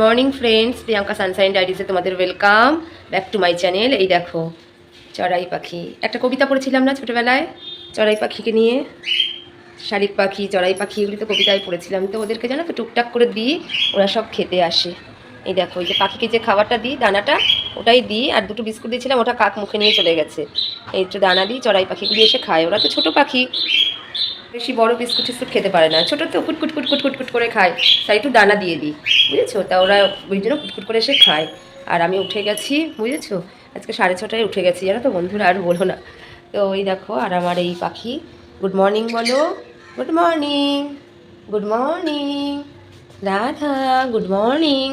Morning friends Priyanka sunshine ডায়েরিজে তোমাদের welcome back to my channel এই দেখো, চড়াই পাখি। একটা কবিতা পড়েছিলাম না ছোটোবেলায়? চড়াই পাখিকে নিয়ে। শালিক পাখি, চড়াই পাখি, এগুলি তো কবিতায় পড়েছিলাম। তো ওদেরকে জানো তো টুকটাক করে দিই, ওরা সব খেতে আসে। এই দেখো, এই যে পাখিকে যে খাবারটা দিই, দানাটা, ওটাই দিই। আর দুটো বিস্কুট দিয়েছিলাম, ওটা কাক মুখে নিয়ে চলে গেছে। এই একটু দানা দিই, চড়াই পাখিগুলি এসে খায়। ওরা তো ছোটো পাখি। বেশি বড় বিস্কুট টিস্কুট খেতে পারে না। ছোটো তো কুটকুট কুটকুট কুটকুট করে খায়। তাই একটু দানা দিয়ে দিই। বুঝেছ? তা ওরা ওই জন্য কুটকুট করে এসে খায়। আর আমি উঠে গেছি, বুঝেছ? আজকে সাড়ে ছটায় উঠে গেছি, জানো তো বন্ধুরা? আর বলো না। তো ওই দেখো, আর আমার এই পাখি। গুড মর্নিং বলো। Good morning good morning Radha good morning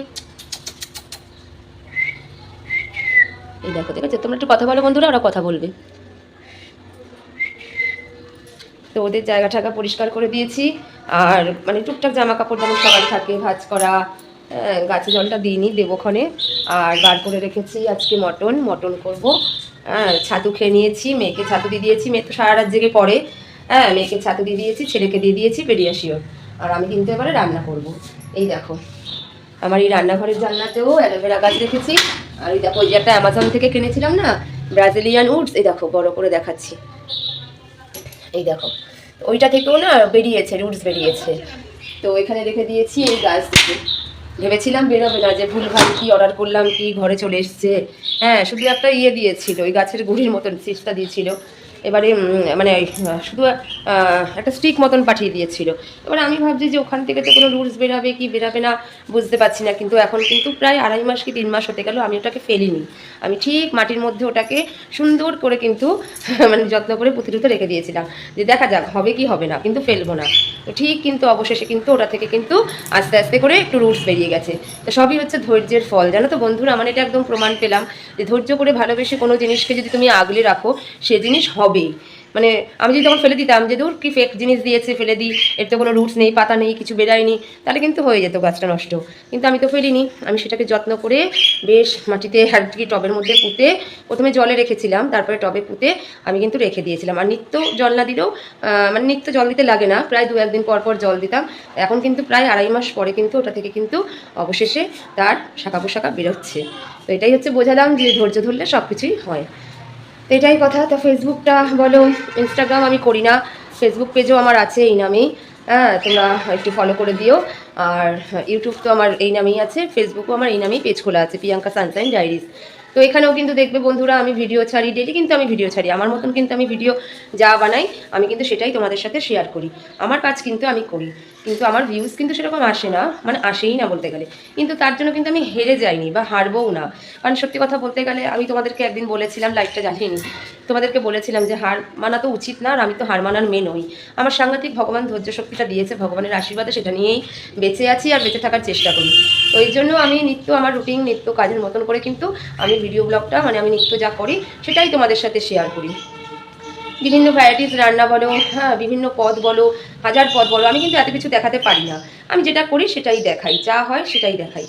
এই দেখো দেখো তোমরা একটু কথা বলো বন্ধুরা, ওরা কথা বলবে। তো ওদের জায়গা টাগা পরিষ্কার করে দিয়েছি। আর মানে টুকটাক জামা কাপড় যেমন সকাল থাকে, ভাজ করা গাছে জলটা দিইনি দেবোক্ষণে। আর বার করে রেখেছি আজকে মটন মটন করব। হ্যাঁ ছাতু খেয়ে নিয়েছি, মেয়েকে ছাতু দিয়ে দিয়েছি। মেয়ে তো সারা রাত জেগে পড়ে। হ্যাঁ মেয়েকে ছাতু দিয়ে দিয়েছি, ছেলেকে দিয়ে দিয়েছি পেডিয়াশিওর আর আমি কিন্তু এবারে রান্না করব। এই দেখো, আমার এই রান্নাঘরের জানলাতেও অ্যালোভেরা গাছ রেখেছি। আর এই দেখো, ওই একটা অ্যামাজন থেকে কিনেছিলাম না, ব্রাজিলিয়ান উডস, এই দেখো, বড় করে দেখাচ্ছি। এই দেখো ওইটা থেকেও না বেরিয়েছে রুটস বেরিয়েছে। তো এখানে রেখে দিয়েছি এই গাছ থেকে ভেবেছিলাম বেরোবে না যে ভুলভাল কি অর্ডার করলাম, কি ঘরে চলে এসছে। হ্যাঁ শুধু একটা ইয়ে দিয়েছিল, ওই গাছের গুড়ির মতন সিস্টা দিয়েছিল। এবারে মানে শুধু একটা স্টিক মতন পাঠিয়ে দিয়েছিল। এবার আমি ভাবছি যে ওখান থেকে তো কোনো রুলস বেরাবে কি বেরাবে না, বুঝতে পারছি না। কিন্তু এখন কিন্তু প্রায় আড়াই মাস কি তিন মাস হতে গেল, আমি ওটাকে ফেলিনি। আমি ঠিক মাটির মধ্যে ওটাকে সুন্দর করে কিন্তু মানে যত্ন করে পুঁতিরুতে রেখে দিয়েছিলাম। যে দেখা যাক, হবে কি হবে না, কিন্তু ফেলব না। তো ঠিক কিন্তু অবশেষে কিন্তু ওটা থেকে কিন্তু আস্তে আস্তে করে একটু রুটস বেরিয়ে গেছে। তো সবই হচ্ছে ধৈর্যের ফল, জানো তো বন্ধুরা? মানে এটা একদম প্রমাণ পেলাম যে ধৈর্য করে ভালোবেসে কোনো জিনিসকে যদি তুমি আগলে রাখো, সে জিনিস হবেই। মানে আমি যদি তখন ফেলে দিতাম যে দূর কি ফেক জিনিস দিয়েছে, ফেলে দিই, এর তো কোনো রুটস নেই, পাতা নেই, কিছু বেরায়নি তাহলে কিন্তু হয়ে যেত গাছটা নষ্ট। কিন্তু আমি তো ফেলিনি, আমি সেটাকে যত্ন করে বেশ মাটিতে আর টবের মধ্যে পুঁতে প্রথমে জলে রেখেছিলাম, তারপরে টবে পুঁতে আমি কিন্তু রেখে দিয়েছিলাম। আর নিত্য জল না দিলেও মানে নিত্য জল দিতে লাগে না, প্রায় দু একদিন পর পর জল দিতাম। এখন কিন্তু প্রায় আড়াই মাস পরে কিন্তু ওটা থেকে কিন্তু অবশেষে তার শাখা পোশাখা বেরোচ্ছে। তো এটাই হচ্ছে বোঝালাম যে ধৈর্য ধরলে সব কিছুই হয়। তো এটাই কথা। তো ফেসবুকটা বলো ইনস্টাগ্রাম আমি করি না। ফেসবুক পেজও আমার আছে এই নামেই। হ্যাঁ তোমরা একটু ফলো করে দিও। আর ইউটিউব তো আমার এই নামেই আছে ফেসবুকও আমার এই নামেই পেজ খোলা আছে প্রিয়াঙ্কা সানসাইন ডায়েরিজ তো এখানেও কিন্তু দেখবে বন্ধুরা, আমি ভিডিও ছাড়ি ডেলি কিন্তু আমি ভিডিও ছাড়ি। আমার মতন কিন্তু আমি ভিডিও যা বানাই, আমি কিন্তু সেটাই তোমাদের সাথে শেয়ার করি। আমার কাজ কিন্তু আমি করি। কিন্তু আমার ভিউজ কিন্তু সেরকম আসে না মানে আসেই না বলতে গেলে। কিন্তু তার জন্য কিন্তু আমি হেরে যাইনি বা হারবও না। কারণ সত্যি কথা বলতে গেলে আমি তোমাদেরকে একদিন বলেছিলাম লাইফটা জানিনি, তোমাদেরকে বলেছিলাম যে হার মানা তো উচিত না আর আমি তো হার মানার মেয়ে নই। আমার সাংঘাতিক ভগবান ধৈর্য শক্তিটা দিয়েছে, ভগবানের আশীর্বাদে সেটা নিয়েই বেঁচে আছি আর বেঁচে থাকার চেষ্টা করি। এই জন্য আমি নিত্য, আমার রুটিন নিত্য কাজের মতন করে কিন্তু আমি ভিডিও ব্লগটা মানে আমি নিত্য যা করি, সেটাই তোমাদের সাথে শেয়ার করি। বিভিন্ন ভ্যারাইটিস রান্না বলো হ্যাঁ বিভিন্ন পদ বলো, হাজার পদ বলো, আমি কিন্তু এত কিছু দেখাতে পারি না। আমি যেটা করি সেটাই দেখাই, যা হয় সেটাই দেখাই।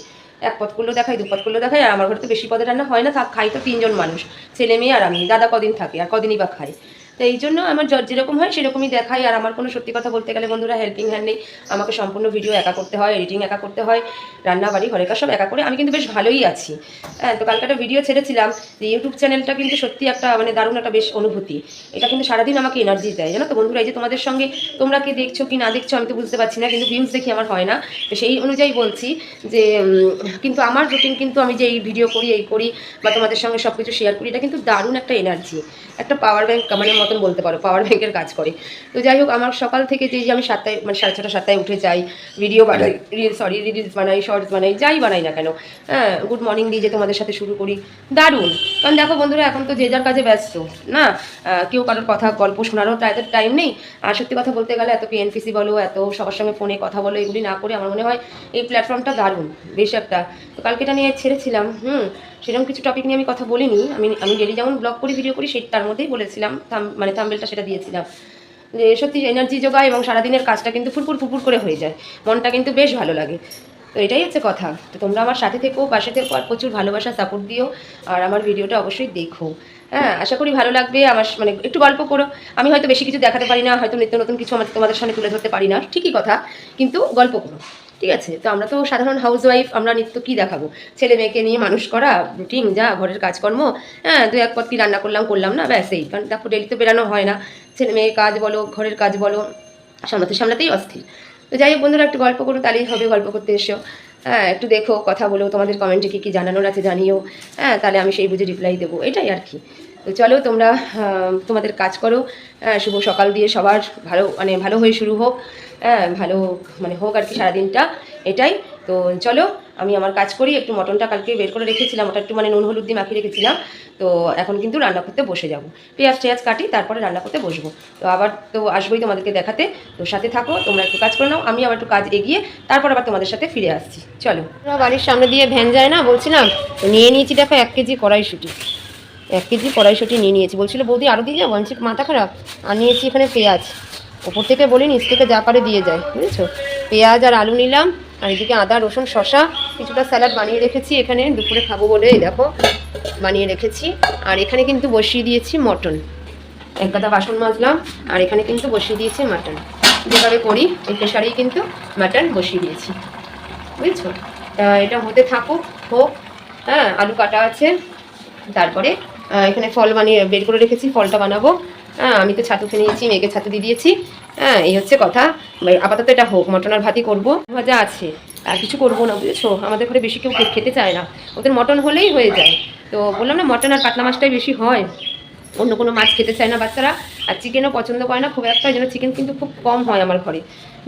এক পদ করলেও দেখাই, দু পদ করলেও দেখাই, আর আমার ঘরে তো বেশি পদে রান্না হয় না খাই তো তিনজন মানুষ, ছেলে মেয়ে আর আমি, দাদা কদিন থাকে, আর কদিনই বা খাই তো এই জন্য আমার য- যেরকম হয়, সেরকমই দেখাই। আর আমার কোনো সত্যি কথা বলতে গেলে বন্ধুরা হেল্পিং হ্যান্ড নেই। আমাকে সম্পূর্ণ ভিডিও একা করতে হয় এডিটিং একা করতে হয় রান্না বাড়ি ঘরের কাজ সব একা করে। আমি কিন্তু বেশ ভালোই আছি। হ্যাঁ তো কালকে একটা ভিডিও ছেড়েছিলাম, যে ইউটিউব চ্যানেলটা কিন্তু সত্যি একটা মানে দারুণ একটা বেশ অনুভূতি। এটা কিন্তু সারাদিন আমাকে এনার্জি দেয়, জানো তো বন্ধুরা? এই যে তোমাদের সঙ্গে তোমরা কি দেখছ, কি না দেখছ, আমি তো বুঝতে পারছি না, কিন্তু ভিউজ দেখি আমার হয় না। তো সেই অনুযায়ী বলছি যে কিন্তু আমার রুটিন কিন্তু আমি যে এই ভিডিও করি, এই করি, বা তোমাদের সঙ্গে সব কিছু শেয়ার করি, এটা কিন্তু দারুণ একটা এনার্জি একটা পাওয়ার ব্যাংক মানে মতন বলতে পারো পাওয়ার ব্যাংকের কাজ করে। তো যাই হোক আমার সকাল থেকে যে যে আমি সাতটায় মানে সাড়ে ছটা সাতটায় উঠে যাই ভিডিও বানাই রিল সরি রিলস বানাই শর্টস বানাই যাই বানাই না কেন। হ্যাঁ গুড মর্নিং দিয়ে যে তোমাদের সাথে শুরু করি দারুণ। কারণ দেখো বন্ধুরা এখন তো যে যার কাজে ব্যস্ত না? কেউ কারোর কথা গল্প শোনারও তাই এত টাইম নেই। আর সত্যি কথা বলতে গেলে এত পিএনপিসি বলো এত সবার সঙ্গে ফোনে কথা বলো এগুলি না করে আমার মনে হয় এই প্ল্যাটফর্মটা দারুণ বেশ একটা। তো কালকে এটা নিয়ে ছেড়েছিলাম হুম? সেরকম কিছু টপিক নিয়ে আমি কথা বলিনি। আমি আমি ডেলি যেমন ব্লগ করি ভিডিও করি, সেই তার মধ্যেই বলেছিলাম মানে থাম্বেলটা সেটা দিয়েছিলাম। যে সত্যি এনার্জি যোগায় এবং সারাদিনের কাজটা কিন্তু ফুরফুর ফুরফুর করে হয়ে যায়। মনটা কিন্তু বেশ ভালো লাগে। তো এটাই হচ্ছে কথা। তো তোমরা আমার সাথে থেকো, পাশে থেকো, আর প্রচুর ভালোবাসা সাপোর্ট দিও। আর আমার ভিডিওটা অবশ্যই দেখো। হ্যাঁ আশা করি ভালো লাগবে। আমার মানে একটু গল্প করো। আমি হয়তো বেশি কিছু দেখাতে পারি না, হয়তো নিত্য নতুন কিছু আমার তোমাদের সামনে তুলে ধরতে পারি না। ঠিকই কথা। কিন্তু গল্প করো। ঠিক আছে? তো আমরা তো সাধারণ হাউস ওয়াইফ আমরা নিত্য কী দেখাবো? ছেলে মেয়েকে নিয়ে মানুষ করা রুটিন যা, ঘরের কাজকর্ম হ্যাঁ দু এক পদ কি রান্না করলাম করলাম না, ব্যাস এই। কারণ দেখো ডেলি তো বেরানো হয় না। ছেলে মেয়ের কাজ বলো, ঘরের কাজ বলো, সামলাতে সামলাতেই অস্থির। তো যাই হোক বন্ধুরা, একটু গল্প করো, তাহলেই হবে, গল্প করতে এসো। হ্যাঁ একটু দেখো, কথা বলো, তোমাদের কমেন্টে কী কী জানানোর আছে জানিও। হ্যাঁ তাহলে আমি সেই বুঝে রিপ্লাই দেবো। এটাই আর কি। তো চলো তোমরা তোমাদের কাজ করো। শুভ সকাল দিয়ে সবার। ভালো মানে ভালো হয়ে শুরু হোক। হ্যাঁ ভালো মানে হোক আর কি সারাদিনটা। এটাই। তো চলো, আমি আমার কাজ করি। একটু মটনটা কালকে বের করে রেখেছিলাম। ওটা একটু মানে নুন, হলুদ দিয়ে মাখিয়ে রেখেছিলাম। তো এখন কিন্তু রান্না করতে বসে যাব। পেঁয়াজ টেয়াজ কাটি, তারপরে রান্না করতে বসবো। তো আবার তো আসবোই তোমাদেরকে দেখাতে। তো সাথে থাকো, তোমরা একটু কাজ করে নাও। আমি আবার একটু কাজ এগিয়ে, তারপর আবার তোমাদের সাথে ফিরে আসছি। চলো। বাড়ির সামনে দিয়ে ভ্যান যায় না? বলছিলাম। তো নিয়ে নিয়েছি, দেখো, এক কেজি কড়াইশুটি। এক কেজি কড়াইশুটি নিয়ে নিয়েছি। বলছিল, বৌদি আরও দিয়ে যাব বলছি মাথা খারাপ। আর নিয়েছি এখানে পেঁয়াজ। ওপর থেকে বলি নিচ থেকে যা পারে দিয়ে যায়। বুঝেছ? পেঁয়াজ আর আলু নিলাম, আর এদিকে আদা, রসুন শশা কিছুটা স্যালাড বানিয়ে রেখেছি। এখানে দুপুরে খাব বলে দেখো, বানিয়ে রেখেছি। আর এখানে কিন্তু বসিয়ে দিয়েছি মটন। এক গাদা বাসন মাজলাম, আর এখানে কিন্তু বসিয়ে দিয়েছি মাটন। যেভাবে করি, এই প্রেশারেই কিন্তু মাটন বসিয়ে দিয়েছি। বুঝছ? এটা হতে থাকুক, হোক হ্যাঁ আলু কাটা আছে, তারপরে এখানে ফল বানিয়ে বের করে রেখেছি, ফলটা বানাবো। হ্যাঁ আমি তো ছাতু খেয়ে নিয়েছি, মেয়েকে ছাতু দিয়ে দিয়েছি। হ্যাঁ এই হচ্ছে কথা। আপাতত এটা হোক, মটন আর ভাতই করব। ভাজা আছে, আর কিছু করব না, বুঝেছ? আমাদের ঘরে বেশি কেউ খেতে চায় না। ওদের মটন হলেই হয়ে যায়। তো বললাম না, মটন আর পাতলা মাছটাই বেশি হয়। অন্য কোনো মাছ খেতে চায় না বাচ্চারা। আর চিকেনও পছন্দ করে না, খুব একটা জন্য চিকেন কিন্তু খুব কম হয় আমার ঘরে।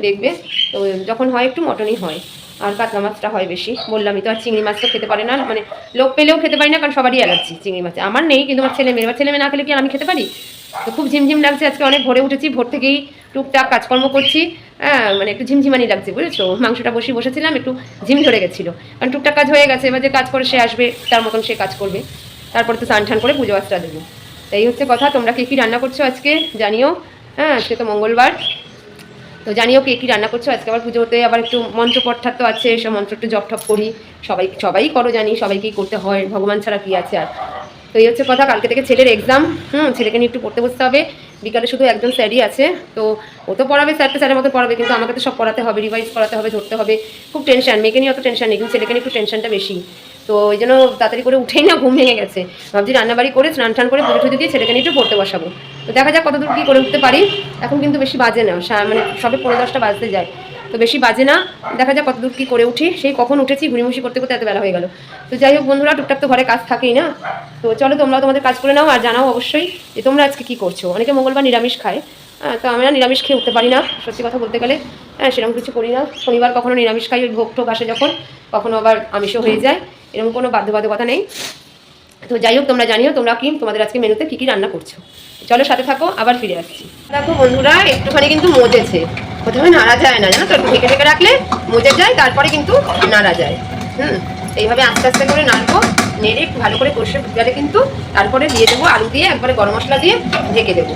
দেখবে? তো যখন হয় একটু মটনই হয়। আর কাতলা মাছটা হয় বেশি। বললামই তো আর চিংড়ি মাছ তো খেতে পারে না। মানে লোক পেলেও খেতে পারি না, কারণ সবারই অ্যালার্জি চিংড়ি মাছে। আমার নেই, কিন্তু আমার ছেলে মেয়ে এবার ছেলে মেয়ে না খেলে কি আমি খেতে পারি? তো খুব ঝিমঝিম লাগছে, আজকে অনেক ভোরে উঠেছি, ভোর থেকেই টুকটাক কাজকর্ম করছি। হ্যাঁ মানে একটু ঝিমঝিমানি লাগছে, বুঝেছ? মাংসটা বসে বসেছিলাম, একটু ঝিম ধরে গেছিল। কারণ টুকটাক কাজ হয়ে গেছে, এবার যে কাজ করে সে আসবে, তার মতন সে কাজ করবে। তারপরে তো স্নান করে পুজো আচটা দেবো। তো এই হচ্ছে কথা, তোমরা কে কী রান্না করছ আজকে জানিও। হ্যাঁ আজকে তো মঙ্গলবার। তো জানিও কে কী রান্না করছ, আজকে আবার পুজোতে আবার একটু মন্ত্র পঠার তো আছে, সব মন্ত্র একটু জপ টপ করি। সবাই সবাই করো জানি, সবাইকেই করতে হয়, ভগবান ছাড়া কি আছে আর। তো এই হচ্ছে কথা, কালকে থেকে ছেলের এক্সাম হুম, ছেলেকে নিয়ে একটু পড়তে বসতে হবে। বিকালে শুধু একজন স্যারই আছে, তো ও তো পড়াবে, স্যারটা স্যারের মতো পড়াবে, কিন্তু আমাকে তো সব পড়াতে হবে রিভাইজ করাতে হবে, ধরতে হবে। খুব টেনশন মেয়েকে নিয়ে অত টেনশন নেই, কিন্তু ছেলেকে নিয়ে একটু টেনশনটা বেশি। তো ওই জন্য তাড়াতাড়ি করে উঠেই না, ঘুম ভেঙে গেছে। ভাবছি রান্নাবাড়ি করে স্নান টান করে পুজো দিয়ে ছেলেকে নিয়ে একটু পড়তে বসাবো। তো দেখা যাক কতদূর কী করে উঠতে পারি। এখন কিন্তু বেশি বাজে না মানে সবে পনেরো দশটা বাজতে যায়। তো বেশি বাজে না, দেখা যাক কতদূর কী করে উঠি। সেই কখন উঠেছি ঘুরিমুষি করতে করতে এত বেলা হয়ে গেল। তো যাই হোক বন্ধুরা, টুকটাক তো ঘরে কাজ থাকেই না। তো চলো তোমরাও তোমাদের কাজ করে নাও আর জানাও অবশ্যই যে তোমরা আজকে কী করছ। অনেকে মঙ্গলবার নিরামিষ খায়। তো আমরা নিরামিষ খেয়ে উঠতে পারি না, সত্যি কথা বলতে গেলে। হ্যাঁ সেরকম কিছু করি না। শনিবার কখনো নিরামিষ খাই, ওই ভোগ টোক আসে যখন, কখনো আবার আমিষও হয়ে যায়। এরকম কোনো বাধ্যবাধকতা নেই। তো যাই হোক, তোমরা জানিও, তোমরা কি তোমাদের আজকে মেনুতে কী কী রান্না করছ। চলো সাথে থাকো, আবার ফিরে আসছি। দেখো বন্ধুরা, একটুখানি কিন্তু মজেছে। প্রথমে নাড়া যায় না, জানো তো? ঢেকে ঢেকে রাখলে মজে যায়, তারপরে কিন্তু নাড়া যায়। হুম, এইভাবে আস্তে আস্তে করে নাড়বো, নেড়ে একটু ভালো করে কষে গেলে কিন্তু তারপরে দিয়ে দেবো আলু দিয়ে, একবারে গরম মশলা দিয়ে ঢেকে দেবো।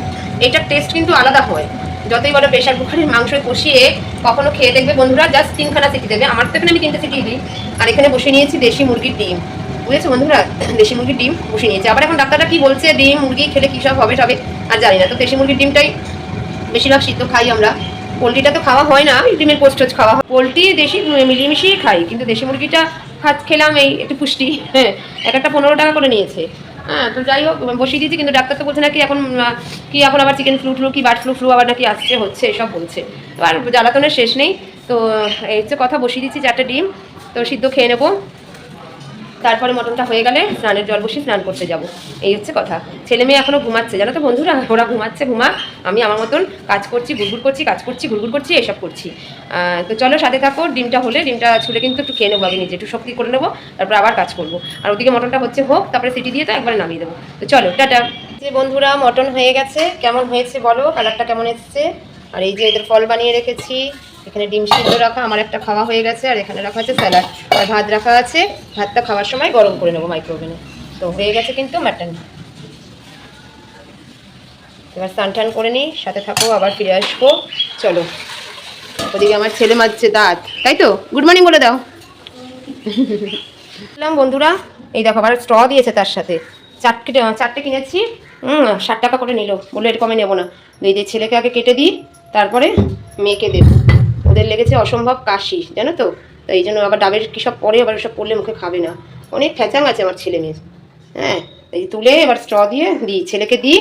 এটার টেস্ট কিন্তু আলাদা হয়। যতই বলো প্রেশার কুকারের মাংস কষিয়ে কখনো খেয়ে দেখবে বন্ধুরা, জাস্ট তিনখানা সিটি দেবে। আমার তো এখানে আমি তিনটে সিটি দিই। আর এখানে বসে নিয়েছি দেশি মুরগির ডিম। বুঝেছ বন্ধুরা? দেশি মুরগির ডিম বসে নিয়েছে। আবার এখন ডাক্তাররা কি বলছে? ডিম, মুরগি খেলে কী সব হবে সবে আর জানি না। তো দেশি মুরগির ডিমটাই বেশিরভাগ সিদ্ধ খাই আমরা। পোলট্রিটা তো খাওয়া হয় না ডিমের পোস্ট খাওয়া হয়। পোলট্রি দেশি মিলিয়ে খাই কিন্তু দেশি মুরগিটা খাত খেলাম এই একটু পুষ্টি। হ্যাঁ এক একটা পনেরো টাকা করে নিয়েছে। হ্যাঁ তো যাই হোক বসিয়ে দিয়েছি, কিন্তু ডাক্তার তো বলছে নাকি এখন কি এখন আবার চিকেন ফ্লু ফ্লু কি বার্ড ফ্লু ফ্লু আবার নাকি আসছে, হচ্ছে, এসব বলছে। তো আর জ্বালাতনের শেষ নেই। তো এই হচ্ছে কথা, বসিয়ে দিচ্ছি চারটে ডিম। তো সিদ্ধ খেয়ে নেব। তারপরে মটনটা হয়ে গেলে স্নানের জল বসিয়ে স্নান করতে যাব। এই হচ্ছে কথা। ছেলে মেয়ে এখনও ঘুমাচ্ছে, জানো তো বন্ধুরা? ওরা ঘুমাচ্ছে, ঘুমা। আমি আমার মতন কাজ করছি, গুড়গুড় করছি, কাজ করছি, গুড়গুড় করছি, এসব করছি। তো চলো সাথে থাকো, ডিমটা হলে, ডিমটা ছুলে কিন্তু একটু খেয়ে নেব আগে নিজে, একটু শক্তি করে নেব, তারপর আবার কাজ করব। আর ওদিকে মটনটা হচ্ছে হোক, তারপরে সিটি দিয়ে তো একবারে নামিয়ে দেবো। তো চলো, টাটা। যে বন্ধুরা, মটন হয়ে গেছে। কেমন হয়েছে বলো? কালারটা কেমন এসছে? আর এই যে এদের ফল বানিয়ে রেখেছি। এখানে ডিম সিদ্ধ রাখা, আমার একটা খাওয়া হয়ে গেছে, আর এখানে রাখা আছে স্যালাড। আর ভাত রাখা আছে, ভাতটা খাওয়ার সময় গরম করে নেব মাইক্রোওভেনে তো হয়ে গেছে কিন্তু মাটন এবার স্নান টান করে নিই, সাথে থাকো, আবার ফিরে আসব। চলো। ওদিকে আমার ছেলে মারছে দাঁত। তাই তো? গুড মর্নিং বলে দাও। বন্ধুরা, এই দেখো, আবার স্ট্র দিয়েছে তার সাথে। চারটে চারটে কিনেছি। হুম, ষাট টাকা করে নিল। বলল এর কমে নেব না। এই যে ছেলেকে আগে কেটে দিই, তারপরে মেয়েকে দেবো। ওদের লেগেছে অসম্ভব কাশি, জানো তো? তো এই জন্য আবার ডাবের কী সব পরে আবার সব পড়লে মুখে খাবে না। অনেক ফ্যাচাং আছে আমার ছেলে মেয়ে হ্যাঁ এই তুলে এবার স্ট্র দিয়ে দিই, ছেলেকে দিই,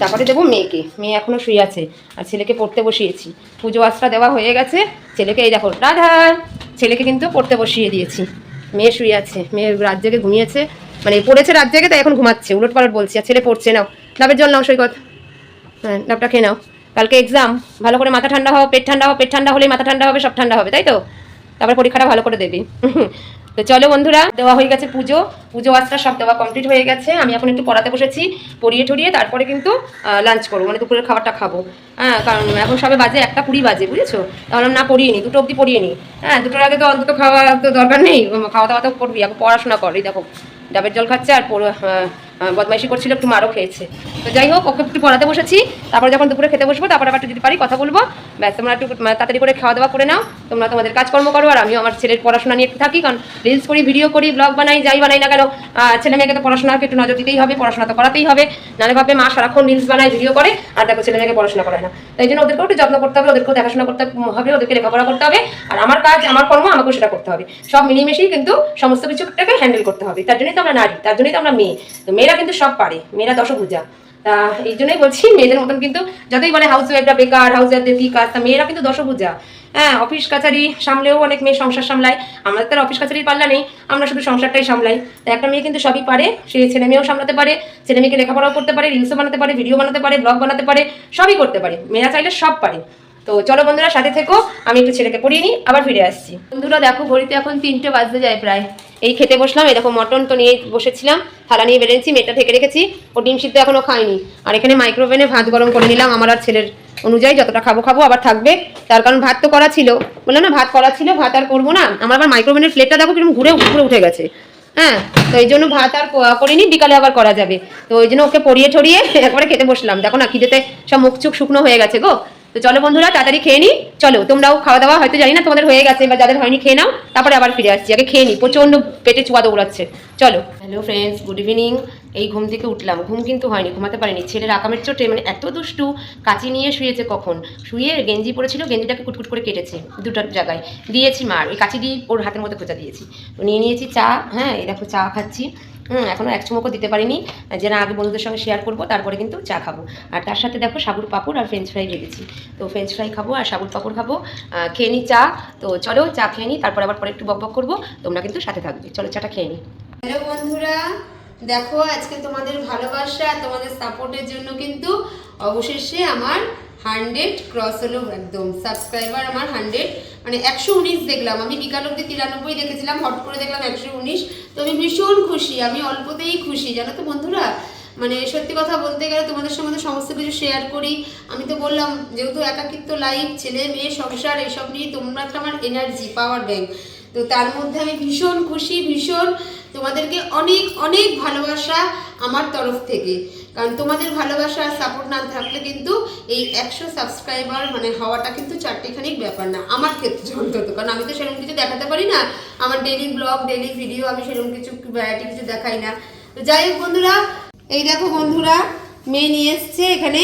তারপরে দেবো মেয়েকে। মেয়ে এখনও শুয়ে আছে, আর ছেলেকে পড়তে বসিয়েছি। পুজো আশ্রা দেওয়া হয়ে গেছে, ছেলেকে এই দেখো, রাধা, ছেলেকে কিন্তু পড়তে বসিয়ে দিয়েছি। মেয়ে শুয়ে আছে, মেয়ে রাত জেগে ঘুমিয়েছে মানে পড়েছে রাত জেগে তাই এখন ঘুমাচ্ছে উলট পালট বলছি, আর ছেলে পড়ছে, নাও। ডাবের জল নাও সৈকত। হ্যাঁ ডাবটা খেয়ে নাও। কালকে এক্সাম ভালো করে মাথা ঠান্ডা হবে পেট ঠান্ডা হবে পেট ঠান্ডা হলেই মাথা ঠান্ডা হবে, সব ঠান্ডা হবে, তাই তো? তারপর পরীক্ষাটা ভালো করে দেবে। তো চলো বন্ধুরা, দেওয়া হয়ে গেছে পুজো। পুজো আজটা সব দেওয়া কমপ্লিট হয়ে গেছে। আমি এখন একটু পড়াতে বসেছি, পড়িয়ে ঠরিয়ে তারপরে কিন্তু লাঞ্চ করব মানে দুপুরের খাবারটা খাব। হ্যাঁ কারণ এখন সবে বাজে একটা কুড়ি বাজে, বুঝেছ? তাহলে না, পড়িয়ে নিই দুটো অবধি পড়িয়ে নিই হ্যাঁ দুটোর আগে তো অন্তত খাওয়া তো দরকার নেই। খাওয়া দাওয়া তো করবি এখন পড়াশোনা করি দেখো, ডাবের জল খাচ্ছে আর বদমাইশি করছিল, একটু মারও খেয়েছে। তো যাই হোক, ওকে একটু পড়াতে বসেছি। তারপর যখন দুপুরে খেতে বসবো, তারপর আবার যদি পারি কথা বলব। ব্যাস, তোমরা একটু তাড়াতাড়ি করে খাওয়া দাওয়া করে নাও। তোমরা তোমাদের কাজকর্ম করো, আর আমিও আমার ছেলের পড়াশোনা নিয়ে একটু থাকি, কারণ রিলস করি ভিডিও করি ব্লগ বানাই, যাই বানাই না কেন ছেলে মেয়েকে তো পড়াশোনাকে একটু নজর দিতেই হবে, পড়াশোনা তো করাতেই হবে। নাহলে ভাবে মা সারাক্ষণ রিলস বানায় ভিডিও করে, আর দেখো ছেলে মেয়েকে পড়াশোনা করে না। তাই জন্য ওদেরকেও একটু যত্ন করতে হবে, ওদেরকেও দেখাশোনা করতে হবে, ওদেরকে লেখাপড়া করতে হবে, আর আমার কাজ, আমার কর্ম, আমাকেও সেটা করতে হবে। সব মিলিমিশেই কিন্তু সমস্ত কিছুটাকে হ্যান্ডেল করতে হবে। তার জন্যই তো আমরা নারী, তার জন্যই তো আমরা মেয়ে। তো মেয়েরা কিন্তু সব পারে, মেয়েরা দশভূজা। তা এই জন্যই বলছি, মেয়েদের মতন কিন্তু যতই বলে হাউস ওয়াইফরা বেকার হাউস ওয়াইফদের কি কাজ, তা মেয়েরা কিন্তু দশভূজা। হ্যাঁ অফিস কাছারি সামলেও অনেক মেয়ে সংসার সামলায়, আমাদের তো আর অফিস কাছারির পাল্লা নেই, আমরা শুধু সংসারটাই সামলাই। তা একটা মেয়ে কিন্তু সবই পারে, সে ছেলে মেয়েও সামলাতে পারে, ছেলে মেয়েকে লেখাপড়াও করতে পারে রিলসও বানাতে পারে ভিডিও বানাতে পারে ব্লগ বানাতে পারে, সবই করতে পারে, মেয়েরা চাইলে সব পারে। তো চলো বন্ধুরা, সাথে থেকো। আমি একটু ছেলেকে পড়িয়ে নিই, আবার ফিরে আসছি। বন্ধুরা, দেখো, ঘড়িতে এখন তিনটে বাজতে যায় প্রায়। এই খেতে বসলাম দেখো, মটন তো নিয়ে বসেছিলাম, থালা নিয়ে বেরিয়েছি মেয়েটা ঢেকে রেখেছি, ও ডিম সিদ্ধ এখনও খায়নি। আর এখানে মাইক্রোওভেনে ভাত গরম করে নিলাম, আমার আর ছেলের অনুযায়ী, যতটা খাব খাব, আবার থাকবে। তার কারণ ভাত তো করা ছিল, বললাম না, ভাত করা ছিল, ভাত আর করব না। আমার আবার মাইক্রোওভেনের প্লেটটা দেখো কীরকম ঘুরে উপরে উঠে গেছে। হ্যাঁ তো এই জন্য ভাত আর করিনি, বিকালে আবার করা যাবে। তো ওই জন্য ওকে পরিয়ে ঠরিয়ে একবারে খেতে বসলাম। দেখো না, খিদেতে সব মুখ চুখ শুকনো হয়ে গেছে গো। তো চলো বন্ধুরা, তাড়াতাড়ি খেয়ে নি। চলো, তোমরাও খাওয়া দাওয়া, হয়তো জানি না তোমাদের হয়ে গেছে বা যাদের হয়নি খেয়ে নাও, তারপরে আবার ফিরে আসছি। আগে খেয়ে নি প্রচণ্ড পেটে চুয়া দৌড়াচ্ছে। চলো। হ্যালো ফ্রেন্ডস গুড ইভিনিং এই ঘুম থেকে উঠলাম। ঘুম কিন্তু হয়নি, ঘুমাতে পারিনি। ছেলের আকামের চোটে মানে এত দুষ্টু, কাচি নিয়ে শুয়েছে কখন? শুয়ে গেঞ্জি পরেছিল, গেঞ্জিটাকে কুটকুট করে কেটেছে দুটার জায়গায়। দিয়েছি মার, ওই কাচি দিয়ে ওর হাতের মধ্যে খোঁচা দিয়েছি। তো নিয়ে নিয়েছি চা হ্যাঁ এই দেখো চা খাচ্ছি। হুম এখনও এক চুমুকও দিতে পারিনি। যে না, আগে বন্ধুদের সঙ্গে শেয়ার করব, তারপরে কিন্তু চা খাব। আর তার সাথে দেখো সাবুর পাপড় আর ফ্রেঞ্চ ফ্রাই রেখেছি তো ফ্রেঞ্চ ফ্রাই খাব আর সাবুর পাপড় খাব। খেয়ে নিই চা। তো চলো চা খেয়ে নিই তারপর আবার পরে একটু বক বক করব। তোমরা কিন্তু সাথে থাকবে। চলো চাটা খেয়ে নিই হ্যালো বন্ধুরা, দেখো আজকে তোমাদের ভালোবাসা তোমাদের সাপোর্টের জন্য কিন্তু অবশেষে আমার হান্ড্রেড ক্রস হলো একদম। সাবস্ক্রাইবার আমার হান্ড্রেড মানে একশো উনিশ দেখলাম। আমি বিকাল অব্দি তিরানব্বই দেখেছিলাম, হট করে দেখলাম একশো উনিশ। তো আমি ভীষণ খুশি, আমি অল্পতেই খুশি, জানো তো বন্ধুরা? মানে সত্যি কথা বলতে গেলে তোমাদের সঙ্গে সমস্ত কিছু শেয়ার করি। আমি তো বললাম, যেহেতু একাকিত্ব লাইফ ছেলে, মেয়ে, সংসার, এসব নিয়ে তোমরা তো আমার এনার্জি পাওয়ার ব্যাংক তো তার মধ্যে আমি ভীষণ খুশি, ভীষণ তোমাদেরকে অনেক অনেক ভালোবাসা আমার তরফ থেকে। কারণ তোমাদের ভালোবাসা আর সাপোর্ট না থাকলে কিন্তু এই একশো সাবস্ক্রাইবার মানে হওয়াটা কিন্তু চারটেখানিক ব্যাপার না, আমার ক্ষেত্রে অন্তত। কারণ আমি তো সেরকম কিছু দেখাতে পারি না। আমার ডেলি ব্লগ ডেলি ভিডিও আমি সেরকম কিছু ভ্যারাইটি কিছু দেখাই না। তো যাই হোক বন্ধুরা, এই দেখো বন্ধুরা, মেয়ে নিয়ে এসছে এখানে।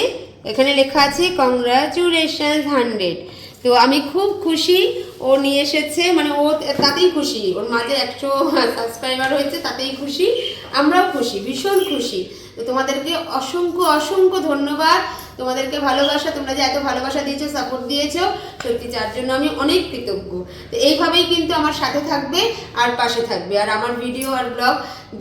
এখানে লেখা আছে কংগ্রাচুলেশন হান্ড্রেড তো আমি খুব খুশি ও নিয়ে এসেছে মানে ও তাতেই খুশি। ওর মাঝে একশো সাবস্ক্রাইবার হয়েছে, তাতেই খুশি। আমরাও খুশি, ভীষণ খুশি। তো তোমাদেরকে অসংখ্য অসংখ্য ধন্যবাদ। তোমাদেরকে ভালোবাসা, তোমরা যে এত ভালোবাসা দিয়েছ সাপোর্ট দিয়েছ, সত্যি যার জন্য আমি অনেক কৃতজ্ঞ। তো এইভাবেই কিন্তু আমার সাথে থাকবে আর পাশে থাকবে। আর আমার ভিডিও আর ব্লগ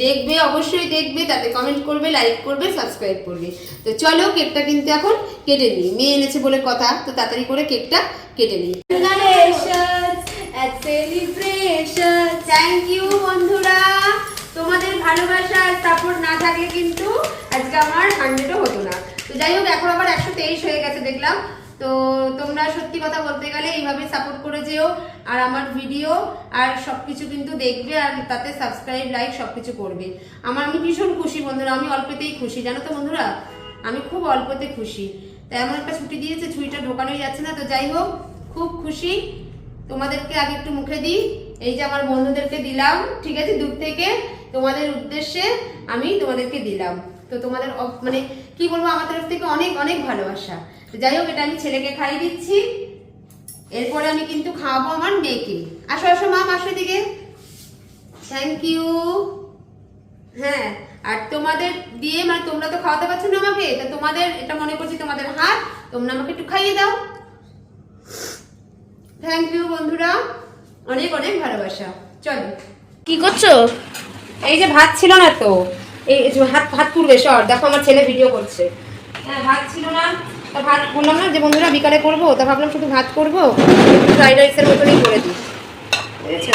দেখবে, অবশ্যই দেখবে, তাতে কমেন্ট করবে লাইক করবে সাবস্ক্রাইব করবে। তো চলো কেকটা কিন্তু এখন কেটে নিই। মেয়ে এনেছে বলে কথা, তো তাড়াতাড়ি করে কেকটা কেটে নিই. থ্যাংক ইউ তোমাদের ভালোবাসা আর সাপোর্ট না থাকলে কিন্তু আজকে আমার হান্ড্রেডও হতো না। যাই হোক, এখন আবার একশো তেইশ হয়ে গেছে, দেখলাম। তো তোমরা সত্যি কথা বলতে গেলে এইভাবে সাপোর্ট করে যেও, আর আমার ভিডিও আর সব কিছু কিন্তু দেখবে, আর তাতে সাবস্ক্রাইব লাইক সব কিছু করবে। আমার আমি ভীষণ খুশি বন্ধুরা, আমি অল্পতেই খুশি, জানো তো বন্ধুরা? আমি খুব অল্পতে খুশি। তো এমন একটা ছুটি দিয়েছে ছুটিটা ঢোকানোই যাচ্ছে না, তো যাই হোক, খুব খুশি। তোমাদেরকে আগে একটু মুখে দিই, এই যে আমার বন্ধুদেরকে দিলাম, ঠিক আছে? দূর থেকে তোমাদের উদ্দেশ্যে আমি তোমাদেরকে দিলাম। তো তোমাদের মানে কি বলব আমার তরফ থেকে অনেক অনেক ভালোবাসা। তো যাই হোক এটা আমি ছেলেকে খাইয়ে দিচ্ছি। এরপরে আমি কিন্তু খাওয়াবো আমার মেয়েকে। আসো আসো মাম আসো দিকে থ্যাংক ইউ হ্যাঁ আর তোমাদের দিয়ে মানে তোমরা তো খাওয়াতে পারছ না আমাকে তা তোমাদের এটা মনে করছি তোমাদের হাত তোমরা আমাকে একটু খাইয়ে দাও। থ্যাংক ইউ বন্ধুরা। অনেক অনেক ভালোবাসা। চলো। কি করছ? এই যে ভাত ছিল না তো। এই হাত ভাত পুড়বে সর। দেখো আমার ছেলে ভিডিও করছে। হ্যাঁ ভাত ছিল না। তা ভাত বললাম না যে বন্ধুরা বিকালে করব। তা ভাবলাম শুধু ভাত করব ফ্রাইড রাইসের মতনই করে দিই। বুঝেছ?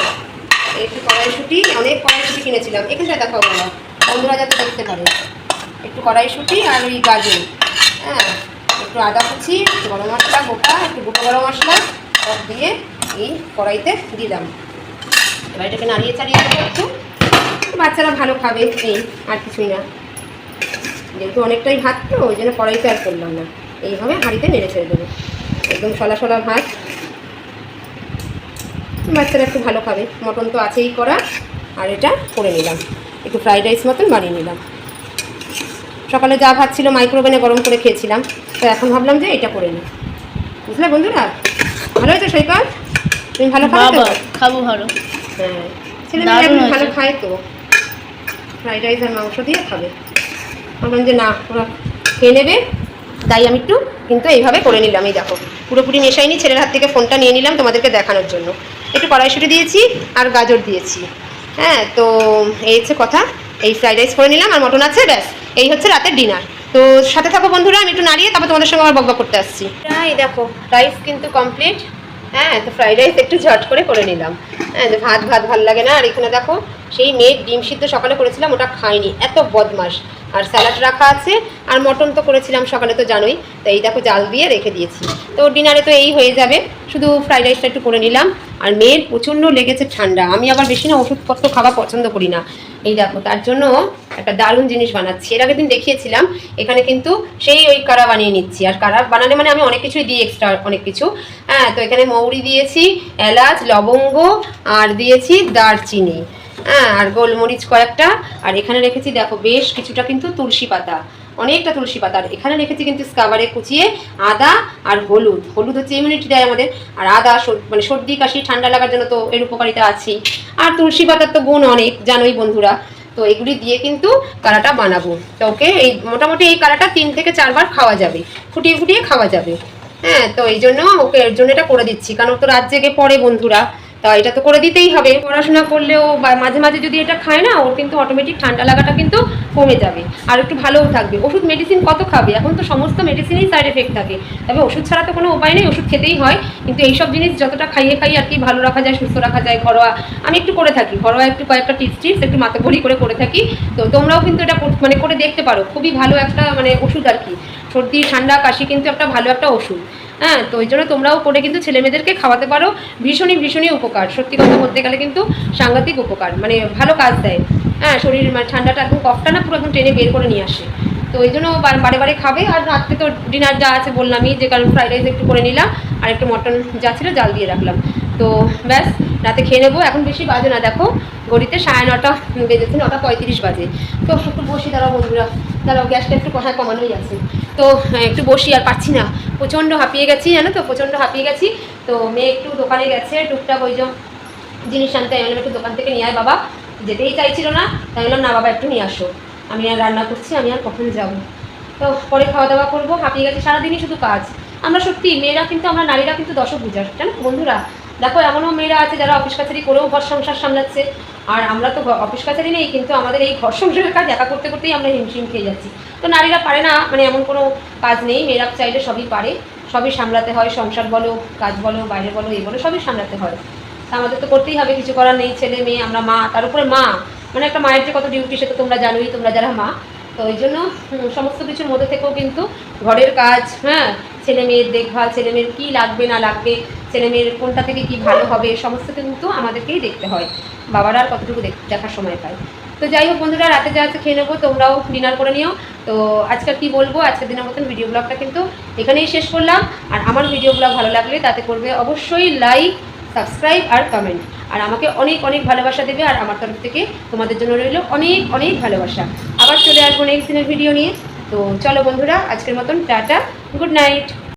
এই একটু কড়াইশুটি অনেক কড়াইশুটি কিনেছিলাম। এখানটায় দেখো বলো বন্ধুরা যাতে দেখতে পারে। একটু কড়াইশুটি আর ওই গাজর। হ্যাঁ একটু আদা কুচি একটু গরম মশলা গোটা একটু গোটা গরম মশলা সব দিয়ে এই কড়াইতে দিলাম এবার এটাকে নাড়িয়ে চাড়িয়ে দেবো একটু। বাচ্চারা ভালো খাবে এই আর কিছুই না। যেহেতু অনেকটাই ভাত তো ওই জন্য কড়াইতে আর করলাম না। এইভাবে হাঁড়িতে নেড়ে ছেড়ে দেবো। একদম সলা সলা ভাত। বাচ্চারা একটু ভালো খাবে। মটন তো আছেই করা। আর এটা করে নিলাম। একটু ফ্রাইড রাইস মতন বানিয়ে নিলাম। সকালে যা ভাত ছিল মাইক্রোওভেনে গরম করে খেয়েছিলাম। তো এখন ভাবলাম যে এটা করে নিই। বুঝলে বন্ধুরা? ভালো হয়েছে সৈকত? তুমি ভালো খাবে খাব ভালো। হ্যাঁ। ছেলে। ভালো খায় তো। ফ্রাইড রাইস আর মাংস দিয়ে খাবে। ভাবলাম যে না, ওরা খেয়ে নেবে। তাই আমি একটু কিন্তু এইভাবে করে নিলাম, এই দেখো। পুরোপুরি মেশাইনি, ছেলের হাত থেকে ফোনটা নিয়ে নিলাম তোমাদেরকে দেখানোর জন্য। একটু কড়াইশুটি দিয়েছি আর গাজর দিয়েছি। হ্যাঁ তো এই হচ্ছে কথা। এই ফ্রাইড রাইস করে নিলাম আর মটন আছে, ব্যাস। এই হচ্ছে রাতের ডিনার। তো সাথে থাকো বন্ধুরা, আমি একটু নাড়িয়ে তারপর তোমাদের সঙ্গে আবার বকবক করতে আসছি। হ্যাঁ এই দেখো, রাইস কিন্তু কমপ্লিট। হ্যাঁ তো ফ্রাইড রাইস একটু ঝট করে করে নিলাম। হ্যাঁ ভাত ভাত ভালো লাগে না। আর এখানে দেখো, সেই মেয়ের ডিম সিদ্ধ সকালে করেছিলাম, ওটা খাইনি। এত বদমাস আর স্যালাড রাখা আছে, আর মটন তো করেছিলাম সকালে, তো জানোই। তাই এই দেখো, জাল দিয়ে রেখে দিয়েছি। তো ডিনারে তো এই হয়ে যাবে। শুধু ফ্রাইড রাইসটা একটু করে নিলাম। আর মেয়ের প্রচণ্ড লেগেছে ঠান্ডা। আমি আবার বেশি না ওষুধপত্র খাওয়া পছন্দ করি না। এই দেখো, তার জন্য একটা দারুণ জিনিস বানাচ্ছি। এর আগের দিন দেখিয়েছিলাম, এখানে কিন্তু সেই ওই কারা বানিয়ে নিচ্ছি। আর কারা বানালে মানে আমি অনেক কিছুই দিই এক্সট্রা অনেক কিছু। হ্যাঁ তো এখানে মৌরি দিয়েছি, এলাচ, লবঙ্গ, আর দিয়েছি দারচিনি। হ্যাঁ আর গোলমরিচ কয়েকটা। আর এখানে রেখেছি, দেখো, বেশ কিছুটা কিন্তু তুলসী পাতা। অনেকটা তুলসী পাতা। আর এখানে রেখেছি কিন্তু স্কাবারে কুচিয়ে আদা আর হলুদ। হলুদ হচ্ছে ইমিউনিটি দেয় আমাদের। আর আদা মানে সর্দি, কাশি, ঠান্ডা লাগার জন্য তো এর উপকারিতা আছেই। আর তুলসী পাতার তো গুণ অনেক, জানোই বন্ধুরা। তো এগুলি দিয়ে কিন্তু কারাটা বানাবো। তো ওকে, এই মোটামুটি এই কারাটা তিন থেকে চারবার খাওয়া যাবে। ফুটিয়ে ফুটিয়ে খাওয়া যাবে। হ্যাঁ তো এই জন্য ওকে, এর জন্য এটা করে দিচ্ছি। কারণ তো রাত জেগে পড়ে বন্ধুরা। তা এটা তো করে দিতেই হবে। পড়াশোনা করলেও বা মাঝে মাঝে যদি এটা খায় না, ওর কিন্তু অটোমেটিক ঠান্ডা লাগাটা কিন্তু কমে যাবে। আর একটু ভালোও থাকবে। ওষুধ মেডিসিন কত খাবে? এখন তো সমস্ত মেডিসিনেই সাইড এফেক্ট থাকে। তবে ওষুধ ছাড়া তো কোনো উপায় নেই, ওষুধ খেতেই হয়। কিন্তু এইসব জিনিস যতটা খাইয়ে খাইয়ে আর কি ভালো রাখা যায়, সুস্থ রাখা যায়, ঘরোয়া, আমি একটু করে থাকি। ঘরোয়া একটু কয়েকটা টিপস টিপস, একটু মাথা ভরি করে করে থাকি। তো তোমরাও কিন্তু এটা মানে করে দেখতে পারো। খুবই ভালো একটা মানে ওষুধ আর কি। সর্দি, ঠান্ডা, কাশি কিন্তু একটা ভালো একটা ওষুধ। হ্যাঁ তো ওই জন্য তোমরাও করে কিন্তু ছেলে মেয়েদেরকে খাওয়াতে পারো। ভীষণই ভীষণই উপকার। সত্যি কথা বলতে গেলে কিন্তু সাংঘাতিক উপকার। মানে ভালো কাজ দেয়। হ্যাঁ শরীর মানে ঠান্ডাটা একদম কফটা না পুরো একদম টেনে বের করে নিয়ে আসে। তো ওই জন্য বারে বারে খাবে। আর রাত্রে তো ডিনার যা আছে বললামই যে, কারণ ফ্রাইড রাইস একটু করে নিলাম। আর একটু মটন যা ছিল জাল দিয়ে রাখলাম। তো ব্যাস, রাতে খেয়ে নেব। এখন বেশি বাজে না, দেখো। গড়িতে সাড়ে নটা বেজেছে, নটা পঁয়ত্রিশ বাজে। তো একটু বসি, দাঁড়াও বন্ধুরা। দাঁড়াও, গ্যাসটা একটু কথা কমানোই আছে। তো হ্যাঁ, একটু বসি আর পাচ্ছি না। প্রচণ্ড হাঁপিয়ে গেছি জানো তো? প্রচণ্ড হাঁপিয়ে গেছি। তো মেয়ে একটু দোকানে গেছে টুকটাক ওই জিনিস আনতে। আমি একটু দোকান থেকে নিয়ে আয় বাবা। যেতেই চাইছিল না তাই বললাম না বাবা একটু নিয়ে আসো। আমি আর রান্না করছি আমি আর কখন যাব? তো পরে খাওয়া দাওয়া করব হাঁপিয়ে গেছে। সারাদিনই শুধু কাজ। আমরা সত্যি মেয়েরা কিন্তু আমরা নারীরা কিন্তু দশ বুঝার জানো বন্ধুরা? দেখো, এমনও মেয়েরা আছে যারা অফিস কাছারি করেও ঘর সংসার সামলাচ্ছে। আর আমরা তো অফিস কাছারি নেই, কিন্তু আমাদের এই ঘর সংসারের কাজ একা করতে করতেই আমরা হিমশিম খেয়ে যাচ্ছি। তো নারীরা পারে না মানে এমন কোনো কাজ নেই, মেয়েরা চাইলে সবই পারে। সবই সামলাতে হয়, সংসার বলো, কাজ বলো, বাইরে বলো এই বলো, সবই সামলাতে হয়। তা আমাদের তো করতেই হবে, কিছু করার নেই, ছেলে, মেয়ে, আমরা মা, তার উপরে মা। মানে একটা মায়ের যে কত ডিউটি সেটা তোমরা জানোই, তোমরা যারা মা। তো ওই জন্য সমস্ত কিছুর মধ্যে থেকেও কিন্তু ঘরের কাজ হ্যাঁ ছেলে মেয়ের দেখভাল, ছেলে মেয়ের কী লাগবে, না লাগবে, ছেলে মেয়ের কোনটা থেকে কি ভালো হবে সমস্ত কিন্তু আমাদেরকেই দেখতে হয়। বাবারা আর কতটুকু দেখ- দেখার সময় পায়। তো যাই হোক বন্ধুরা, রাতে যা আছে খেয়ে নেব, তোমরাও ডিনার করে নিও। তো আজকাল কি বলব, আজকের দিনের মতন ভিডিও ব্লগটা কিন্তু এখানেই শেষ করলাম। আর আমার ভিডিও ব্লগ ভালো লাগলে তাতে করবে অবশ্যই লাইক সাবস্ক্রাইব আর কমেন্ট আর আমাকে অনেক অনেক ভালোবাসা দেবে, আর আমার তরফ থেকে তোমাদের জন্য রইল অনেক অনেক ভালোবাসা। আবার চলে আসব নেক্সট দিনের ভিডিও নিয়ে। তো চলো বন্ধুরা আজকের মতন টাটা গুড নাইট।